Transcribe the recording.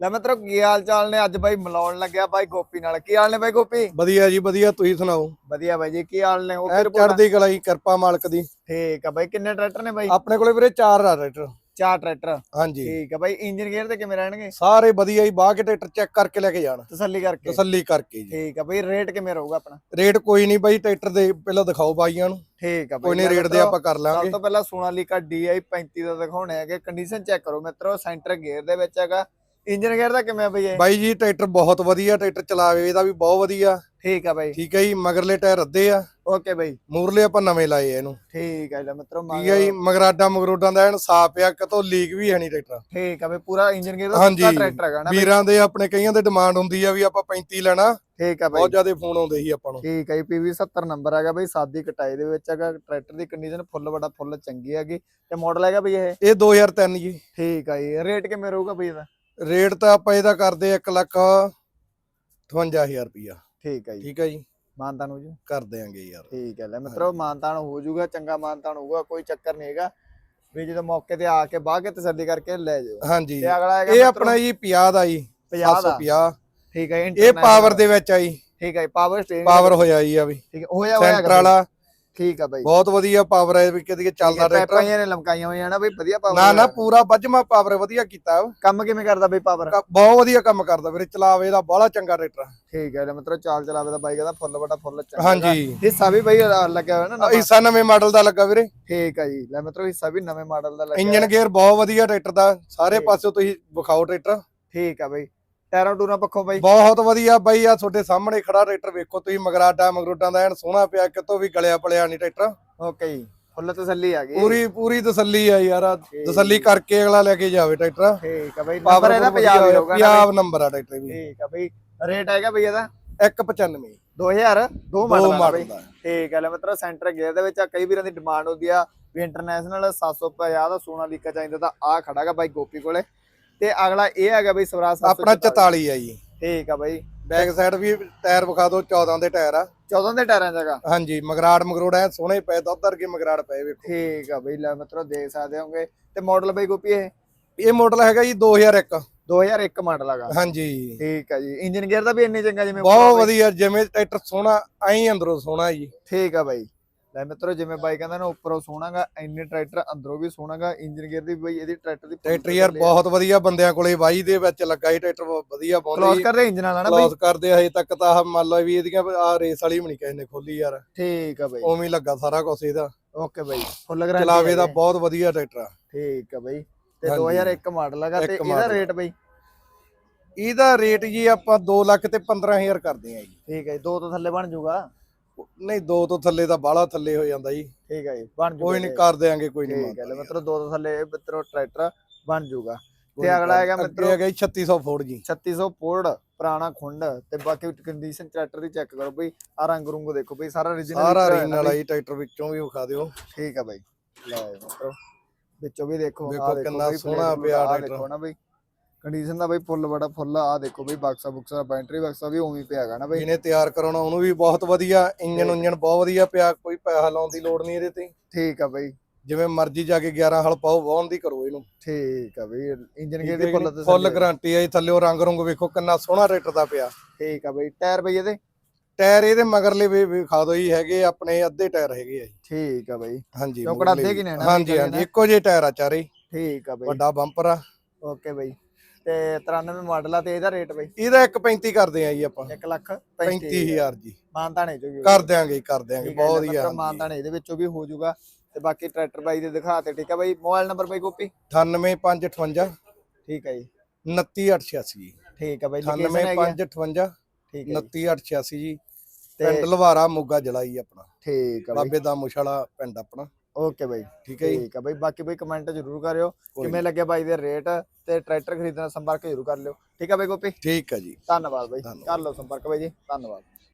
ਲੈ ਮਿੱਤਰੋ ਕੀ ਹਾਲ ਚਾਲ ਨੇ? ਅੱਜ ਬਾਈ ਮਿਲਾਉਣ ਲੱਗਿਆ ਬਾਈ ਗੋਪੀ ਨਾਲ। ਕੀ ਹਾਲ ਨੇ ਬਾਈ ਗੋਪੀ? ਵਧੀਆ ਜੀ ਵਧੀਆ। ਤੁਸੀਂ ਸੁਣਾਓ? ਵਧੀਆ ਬਾਈ ਜੀ ਕੀ ਹਾਲ ਨੇ? ਉਹ ਫਿਰ ਚੜ੍ਹਦੀ ਕਲਾ ਜੀ ਕਿਰਪਾ ਮਾਲਕ ਦੀ। ਠੀਕ ਆ ਬਾਈ ਕਿੰਨੇ ਟਰੈਕਟਰ ਨੇ ਬਾਈ? ਆਪਣੇ ਕੋਲੇ ਵੀਰੇ ਚਾਰ ਆ ਟਰੈਕਟਰ। ਚਾਰ ਟਰੈਕਟਰ। ਹਾਂਜੀ। ਠੀਕ ਆ ਬਾਈ ਇੰਜਨ ਗੇਅਰ ਤੇ ਕਿਵੇਂ ਰਹਿਣਗੇ? ਸਾਰੇ ਵਧੀਆ ਜੀ ਬਾਹ ਕੇ ਟਰੈਕਟਰ ਚੈੱਕ ਕਰਕੇ ਲੈ ਕੇ ਜਾਣ। ਤਸੱਲੀ ਕਰਕੇ। ਤਸੱਲੀ ਕਰਕੇ ਜੀ। ਠੀਕ ਆ ਬਾਈ ਰੇਟ ਕਿਵੇਂ ਰਹੂਗਾ ਆਪਣਾ? ਰੇਟ ਕੋਈ ਨਹੀਂ ਬਾਈ ਟਰੈਕਟਰ ਦੇ ਪਹਿਲਾਂ ਦਿਖਾਓ ਬਾਈਆਂ ਨੂੰ। ਠੀਕ ਆ ਬਾਈ ਕੋਈ ਨਹੀਂ ਰੇਟ ਦੇ ਆਪਾਂ ਕਰ ਸਭ ਲਾਂਗੇ ਤੋਂ ਪਹਿਲਾਂ ਸੋਨਾਲੀਕਾ DI 35 ਦਾ ਦਿਖਾਉਣੇ ਹੈਗੇ। ਕੰਡੀਸ਼ਨ ਚੈੱਕ ਕਰੋ ਮਿੱਤਰੋ ਸੈਂਟਰ ਗੇਅਰ ਦੇ ਵਿੱਚ ਹੈਗਾ। ਇੰਜਨ ਗੇਅਰ ਦਾ ਕਿਵੇਂ ਆ ਬਈ ਇਹ? ਬਾਈ ਜੀ ਟਰੈਕਟਰ ਬਹੁਤ ਵਧੀਆ ਟਰੈਕਟਰ ਚਲਾਵੇ ਇਹਦਾ ਵੀ ਬਹੁਤ ਵਧੀਆ। ਠੀਕ ਆ ਬਾਈ। ਠੀਕ ਹੈ ਜੀ ਮਗਰਲੇ ਟਾਇਰ ਅੱਧੇ ਆ। ਓਕੇ ਬਾਈ। ਮੂਰਲੇ ਆਪਾਂ ਨਵੇਂ ਲਾਏ ਆ ਇਹਨੂੰ। ਠੀਕ ਆ ਲੈ ਮਿੱਤਰੋ ਠੀਕ ਹੈ ਜੀ ਮਗਰਾਡਾ ਮਗਰੋਡਾਂ ਦਾ ਐਨ ਸਾਫ਼ ਆ ਕਿਤੋਂ ਲੀਕ ਵੀ ਹੈ ਨਹੀਂ ਟਰੈਕਟਰ। ਠੀਕ ਆ ਬਈ ਪੂਰਾ ਇੰਜਨ ਗੇਅਰ ਦਾ ਹਾਂਜੀ। ਪੂਰਾ ਟਰੈਕਟਰ ਹੈਗਾ ਨਾ ਬਈ। ਵੀਰਾਂ ਦੇ ਆਪਣੇ ਕਈਆਂ ਦੇ ਡਿਮਾਂਡ ਹੁੰਦੀ ਆ ਵੀ ਆਪਾਂ 35 ਲੈਣਾ। ਠੀਕ ਆ ਬਾਈ। ਬਹੁਤ ਜ਼ਿਆਦਾ ਫੋਨ ਆਉਂਦੇ ਸੀ ਆਪਾਂ ਨੂੰ। ਠੀਕ ਹੈ ਜੀ PV 70 ਨੰਬਰ ਹੈਗਾ ਬਈ ਸਾਦੀ ਕਟਾਈ ਦੇ ਵਿੱਚ ਹੈਗਾ ਟਰੈਕਟਰ ਦੀ ਕੰਡੀਸ਼ਨ ਫੁੱਲ ਬੜਾ ਫੁੱਲ ਚੰਗੀ ਹੈਗੀ। ਤੇ ਮਾਡਲ ਹੈਗਾ ਬਈ ਇਹ? ਇਹ 2003 ਜੀ। ਠੀਕ ਆ ਜੀ ਰੇਟ ਕਿਵੇਂ ਰਹੂਗਾ ਬਈ ਇਹਦਾ? ਰੇਟ ਤਾਂ ਆਪਾਂ ਇਹਦਾ ਕਰਦੇ 1 ਲੱਖ 58000 ਰੁਪਿਆ ਠੀਕ ਹੈ ਜੀ। ਠੀਕ ਹੈ ਜੀ? ਮਾਨਤਾਨ ਹੋ ਜੂ? ਕਰ ਦਿਆਂਗੇ ਯਾਰ। ਠੀਕ ਹੈ ਲੈ ਮਿੱਤਰੋ ਮਾਨਤਾਨ ਹੋ ਜੂਗਾ ਚੰਗਾ ਮਾਨਤਾਨ ਹੋਊਗਾ ਕੋਈ ਚੱਕਰ ਨਹੀਂ ਹੈਗਾ। ਵੀ ਜਦੋਂ ਮੌਕੇ ਤੇ ਆ ਕੇ ਬਾਹ ਕੇ ਤਸੱਲੀ ਕਰਕੇ ਲੈ ਜਾਓ ਹਾਂਜੀ। ਤੇ ਅਗਲਾ ਹੈਗਾ ਇਹ ਆਪਣਾ ਜੀ 50 ਦਾ ਜੀ 50 ਦਾ। 750 ਠੀਕ ਹੈ ਇਹ ਪਾਵਰ ਦੇ ਵਿੱਚ ਆਈ ਠੀਕ ਹੈ ਪਾਵਰ ਸਟੇਰਿੰਗ ਪਾਵਰ ਹੋਇਆ ਜੀ ਆ ਵੀ। ਠੀਕ ਹੈ ਹੋਇਆ ਹੋਇਆ ਸੈਂਟਰ ਵਾਲਾ। ਠੀਕ ਆ ਬਾਈ। ਬਹੁਤ ਵਧੀਆ ਪਾਵਰ ਹੈ ਵੀ ਕਿਤੇ ਚੱਲਦਾ ਟਰੈਕਟਰ। ਪਾਈਆਂ ਨੇ ਲਮਕਾਈਆਂ ਹੋਈਆਂ ਨਾ ਬਈ ਵਧੀਆ ਪਾਵਰ ਨਾ ਨਾ ਪੂਰਾ ਵੱਜਮਾ ਪਾਵਰ ਵਧੀਆ ਕੀਤਾ। ਕੰਮ ਕਿਵੇਂ ਕਰਦਾ ਬਈ ਪਾਵਰ ਬਹੁਤ ਵਧੀਆ ਕੰਮ ਕਰਦਾ ਵੀਰੇ ਚਲਾਵੇ ਦਾ ਬੜਾ ਚੰਗਾ ਟਰੈਕਟਰ ਠੀਕ ਹੈ ਮਿੱਤਰੋ ਚਾਲ ਚਲਾਵੇ ਦਾ ਬਾਈਕ ਦਾ ਫੁੱਲ ਬੜਾ ਫੁੱਲ ਚੰਗਾ ਹਾਂਜੀ। ਹਿੱਸਾ ਵੀ ਬਈ ਲੱਗਿਆ ਹੋਇਆ ਨਾ। ਹਿੱਸਾ ਨਵੇਂ ਮਾਡਲ ਦਾ ਲੱਗਾ ਵੀਰੇ। ਠੀਕ ਹੈ ਜੀ ਲੈ ਮਿੱਤਰੋ ਹਿੱਸਾ ਵੀ ਨਵੇਂ ਮਾਡਲ ਦਾ ਲੱਗਿਆ ਇੰਜਨ ਗੇਅਰ ਬਹੁਤ ਵਧੀਆ ਟਰੈਕਟਰ ਦਾ ਸਾਰੇ। ਪਾਸੇ ਤੁਸੀਂ ਵਿਖਾਓ ਟਰੈਕਟਰ। ਠੀਕ ਆ ਬਈ। ਟਾਇਰਾਂ ਟੂਰਾਂ ਪੱਖੋਂ ਬਈ। ਬਹੁਤ ਵਧੀਆ ਬਾਈ ਆ ਤੁਹਾਡੇ ਸਾਹਮਣੇ ਖੜਾ ਟਰੈਕਟਰ ਵੇਖੋ ਤੁਸੀਂ ਮਗਰਾਡਾ ਮਗਰੋਡਾਂ ਦਾ ਐਨ ਸੋਹਣਾ ਪਿਆ ਕਿਤੋਂ ਵੀ ਗਲਿਆ ਪਲਿਆ ਨਹੀਂ ਟਰੈਕਟਰ। ਓਕੇ ਜੀ ਫੁੱਲ ਤਸੱਲੀ ਆ ਗਈ। ਪੂਰੀ ਪੂਰੀ ਤਸੱਲੀ ਆ ਯਾਰ ਤਸੱਲੀ ਕਰਕੇ ਅਗਲਾ ਲੈ ਕੇ ਜਾਵੇ ਟਰੈਕਟਰ। ਠੀਕ ਆ ਬਈ ਨੰਬਰ ਇਹਦਾ ਪੰਜਾਬ ਹੀ ਹੋਊਗਾ ਪੰਜਾਬ ਨੰਬਰ ਆ ਟਰੈਕਟਰ? ਵੀ। ਠੀਕ ਆ ਬਈ ਰੇਟ ਹੈਗਾ ਬਈ ਇਹਦਾ? 195 2000 ਦੋ ਦੋ ਮਾਡਲ ਆ ਬਈ। ਦਾ। ਠੀਕ ਆ ਲੈ ਮਿੱਤਰੋ ਸੈਂਟਰ ਗੇਅਰ ਦੇ ਵਿੱਚ ਆ ਕਈ ਵੀਰਾਂ ਦੀ ਡਿਮਾਂਡ ਹੁੰਦੀ ਆ। ਵੀ ਇੰਟਰਨੈਸ਼ਨਲ 750 ਦਾ ਸੋਨਾ ਲੀਕਾ ਚਾਹੀਦਾ ਤਾਂ ਆ ਖੜਾਗਾ ਬਾਈ ਗੋਪੀ ਕੋਲੇ। ਤੇ ਅਗਲਾ ਇਹ ਹੈਗਾ ਬਈ ਸਵਰਾਜ ਆਪਣਾ 44 ਆ ਜੀ। ਠੀਕ ਆ ਬਈ। ਬੈਕ ਸਾਈਡ ਵੀ ਟਾਇਰ ਵਿਖਾ ਦਿਓ 14 ਦੇ ਟਾਇਰ ਆ। 14 ਦੇ ਟਾਇਰਾਂ ਜਗਾ ਹਾਂਜੀ ਮਗਰਾੜ ਮਗਰੋੜ ਐ ਸੋਹਣੇ ਪਏ ਦੁੱਧ ਵਰਗੇ ਮਗਰਾੜ ਪਏ ਵੇਖੋ। ਠੀਕ ਆ ਬਈ ਲੈ ਮਿੱਤਰੋ ਦੇਖ ਸਕਦੇ ਹੋਗੇ। ਤੇ ਮਾਡਲ ਬਈ ਗੋਪੀ ਇਹ? ਇਹ ਮਾਡਲ ਹੈਗਾ ਜੀ 2001 2001 ਮਾਡਲ ਹੈਗਾ। ਹਾਂਜੀ। ਠੀਕ ਆ ਜੀ। ਇੰਜਨ ਗੇਅਰ ਦਾ ਵੀ ਇੰਨੇ ਚੰਗਾ ਜਿਵੇਂ ਬਹੁਤ ਵਧੀਆ ਜਿਵੇਂ ਟਰੈਕਟਰ ਸੋਹਣਾ ਐਂ ਅੰਦਰੋਂ ਸੋਹਣਾ ਜੀ। ਠੀਕ ਆ ਬਾਈ। ਲੈ ਮਿੱਤਰੋ ਜਿਵੇਂ ਬਾਈ ਕਹਿੰਦਾ ਨਾ ਉੱਪਰੋਂ ਸੋਹਣਾਗਾ ਇੰਨੇ ਟਰੈਕਟਰ ਅੰਦਰੋਂ ਵੀ ਸੋਹਣਾਗਾ ਇੰਜਨ ਗੇਅਰ ਦੀ ਬਈ ਇਹਦੀ ਟਰੈਕਟਰ ਦੀ ਟਰੈਕਟਰ ਯਾਰ ਬਹੁਤ ਵਧੀਆ ਬੰਦਿਆਂ ਕੋਲੇ ਵਾਈ ਦੇ ਵਿੱਚ ਲੱਗਾ ਜੀ ਟਰੈਕਟਰ ਬਹੁਤ ਵਧੀਆ ਕਲੋਸ ਪਾਉਂਦੇ ਕਰਦੇ ਇੰਜਨ ਵਾਲਾ ਨਾ ਬਾਈ? ਕਲੋਸ ਕਰਦੇ ਹਜੇ ਤੱਕ ਤਾਂ ਆਹ ਮੰਨ ਲਓ ਵੀ ਇਹਦੀਆਂ ਆ ਰੇਸ ਵਾਲੀ ਵੀ ਨਹੀਂ ਕਿਸੇ ਨੇ ਖੋਲੀ ਯਾਰ। ਠੀਕ ਆ ਬਾਈ। ਉਵੇਂ ਹੀ ਲੱਗਾ ਸਾਰਾ ਕੁਝ ਇਹਦਾ। ਓਕੇ ਬਾਈ ਫੁੱਲ ਗਰੰਟੀ ਚਲਾਵੇ ਦਾ ਬਹੁਤ ਵਧੀਆ ਟਰੈਕਟਰ ਆ। ਠੀਕ ਆ ਬਾਈ। ਤੇ ਹਾਂਜੀ। 2001 ਮਾਡਲ ਹੈਗਾ ਤੇ ਇਹਦਾ। ਰੇਟ ਬਾਈ? ਇਹਦਾ ਰੇਟ ਜੀ ਆਪਾਂ 2 ਲੱਖ ਤੇ 15000 ਕਰਦੇ ਆ ਜੀ। ਠੀਕ ਹੈ ਜੀ ਦੋ ਤੋਂ ਥੱਲੇ ਬਣ ਜਾਊਗਾ ਨਹੀਂ ਦੋ ਤੋਂ ਥੱਲੇ ਤਾਂ ਬਾਹਲਾ ਥੱਲੇ ਹੋ ਜਾਂਦਾ ਜੀ। ਠੀਕ ਹੈ ਜੀ ਬਣ ਕੋਈ ਨਹੀਂ ਕਰ ਦਿਆਂਗੇ ਕੋਈ ਨਹੀਂ ਠੀਕ ਹੈ ਮਿੱਤਰੋ ਦੋ ਤੋਂ ਥੱਲੇ ਮਿੱਤਰੋ ਟਰੈਕਟਰ ਬਣ ਜਾਊਗਾ ਤੇ ਅਗਲਾ ਹੈਗਾ ਮਿੱਤਰੋ ਹੈਗਾ ਜੀ 3600 ਫੋੜ ਜੀ। 3600 ਫੋਰਡ ਪੁਰਾਣਾ ਖੁੰਡ ਤੇ ਬਾਕੀ ਕੰਡੀਸ਼ਨ ਟਰੈਕਟਰ ਦੀ ਚੈੱਕ ਕਰੋ ਬਈ ਆ ਰੰਗ ਰੁੰਗ ਦੇਖੋ ਬਈ ਸਾਰਾ origignal ਸਾਰਾ ਰੀਨ ਵਾਲਾ ਜੀ ਟਰੈਕਟਰ ਵਿੱਚੋਂ ਵੀ ਵਿਖਾ ਦਿਓ। ਠੀਕ ਆ ਬਾਈ ਲੈ ਮਿੱਤਰੋ ਵਿੱਚੋਂ ਵੀ ਦੇਖੋ ਆਹ ਦੇਖੋ ਕਿੰਨਾ ਸੋਹਣਾ ਪਿਆ ਟਰੈਕਟਰ। ਦੇਖੋ ਨਾ ਬਈ। ਕੰਡੀਸ਼ਨ ਦਾ ਬਈ ਫੁੱਲ ਬੜਾ ਫੁੱਲ ਆ ਦੇਖੋ ਬਈ ਬਕਸਾ ਬੁਕਸਾ ਬੈਟਰੀ ਬਕਸਾ ਵੀ ਉਵੇਂ ਪਿਆ ਹੈਗਾ ਨਾ ਬਈ। ਜਿਹਨੇ ਤਿਆਰ ਕਰਾਉਣਾ ਉਹਨੂੰ ਵੀ ਬਹੁਤ ਵਧੀਆ ਇੰਜਨ ਉਂਜਨ ਬਹੁਤ ਵਧੀਆ ਪਿਆ ਕੋਈ ਪੈਸਾ ਲਾਉਣ ਦੀ ਲੋੜ ਨਹੀਂ ਇਹਦੇ ਤੇ। ਠੀਕ ਆ ਬਈ। ਜਿਵੇਂ ਮਰਜ਼ੀ ਜਾ ਕੇ 11 ਹਲ ਪਾਓ ਵਾਹਣ ਦੀ ਕਰੋ ਇਹਨੂੰ। ਠੀਕ ਆ ਬਈ ਇੰਜਨ ਗੇਅਰ ਦੀ ਫੁੱਲ? ਤੇ ਫੁੱਲ ਗਾਰੰਟੀ ਹੈ ਜੀ ਥੱਲੇੋਂ ਰੰਗ ਰੁੰਗ ਵੇਖੋ ਕਿੰਨਾ ਸੋਹਣਾ ਟਰੈਕਟਰ ਦਾ ਪਿਆ। ਠੀਕ ਆ ਬਈ ਟਾਇਰ ਬਈ ਇਹਦੇ? ਟਾਇਰ ਇਹਦੇ ਮਗਰਲੇ ਵੀ ਵਿਖਾ ਦਿਓ ਜੀ ਹੈਗੇ ਆਪਣੇ ਅੱਧੇ ਟਾਇਰ ਹੈਗੇ ਆ ਜੀ। ਠੀਕ ਆ ਬਈ। ਹਾਂਜੀ ਚੌਕੜਾ ਅੱਧੇ ਵੀ। ਕੀ ਨੇ ਹਾਂਜੀ ਹਾਂਜੀ ਇੱਕੋ ਜਿਹੇ ਟਾਇਰ ਆ ਚਾਰੇ। ਠੀਕ ਆ ਬਈ। ਵੱਡਾ ਬੰਪਰ ਆ। ਓਕੇ ਬਈ। ਤੇ 93 ਮਾਡਲ ਆ ਤੇ ਇਹਦਾ ਰੇਟ ਬਈ? ਇਹਦਾ 1.35 ਕਰਦੇ ਆ ਜੀ ਆਪਾਂ। 1 ਲੱਖ 35000 ਜੀ। ਮਾਨਤਾਣੇ ਚੋਂ ਵੀ ਕਰ ਦਿਆਂਗੇ ਕਰ ਦਿਆਂਗੇ। ਬਹੁਤ ਹਾਂਜੀ। ਮਾਨਤਾਣੇ ਇਹਦੇ ਵਿੱਚੋਂ ਵੀ ਹੋ ਜਾਊਗਾ। ਤੇ ਬਾਕੀ ਟਰੈਕਟਰ ਬਾਈ ਦੇ ਦਿਖਾ ਤੇ ਠੀਕ ਆ ਬਾਈ। ਮੋਬਾਈਲ ਨੰਬਰ ਬਾਈ ਗੋਪੀ? 98558 ਠੀਕ ਆ ਜੀ। 29886 ਜੀ। ਠੀਕ ਆ ਬਾਈ ਲੋਕੇਸ਼ਨ ਹੈਗੀ ਆ? 98558 ਠੀਕ ਆ ਜੀ। 29886 ਜੀ। ਤੇ ਪਿੰਡ ਲਵਾਰਾ ਮੋਗਾ ਜਲਾਈ ਆਪਣਾ। ਠੀਕ ਆ ਬਾਬੇ ਦਾ ਮੁਸ਼ਾਲਾ ਪਿੰਡ ਆਪਣਾ। ਓਕੇ ਬਾਈ ਠੀਕ ਹੈ ਠੀਕ ਆ ਬਾਈ। ਬਾਕੀ ਬਾਈ ਕਮੈਂਟ ਜ਼ਰੂਰ ਕਰਿਓ ਕਿਵੇਂ ਲੱਗਿਆ ਬਾਈ ਦੇ ਰੇਟ ਤੇ ਟਰੈਕਟਰ ਖਰੀਦਣਾ ਸੰਪਰਕ ਜ਼ਰੂਰ ਕਰ ਲਿਓ। ਠੀਕ ਆ ਬਾਈ ਗੋਪੀ? ਠੀਕ ਹੈ ਜੀ। ਧੰਨਵਾਦ ਬਾਈ। ਕਰ ਲਓ ਸੰਪਰਕ ਬਾਈ ਜੀ। ਧੰਨਵਾਦ।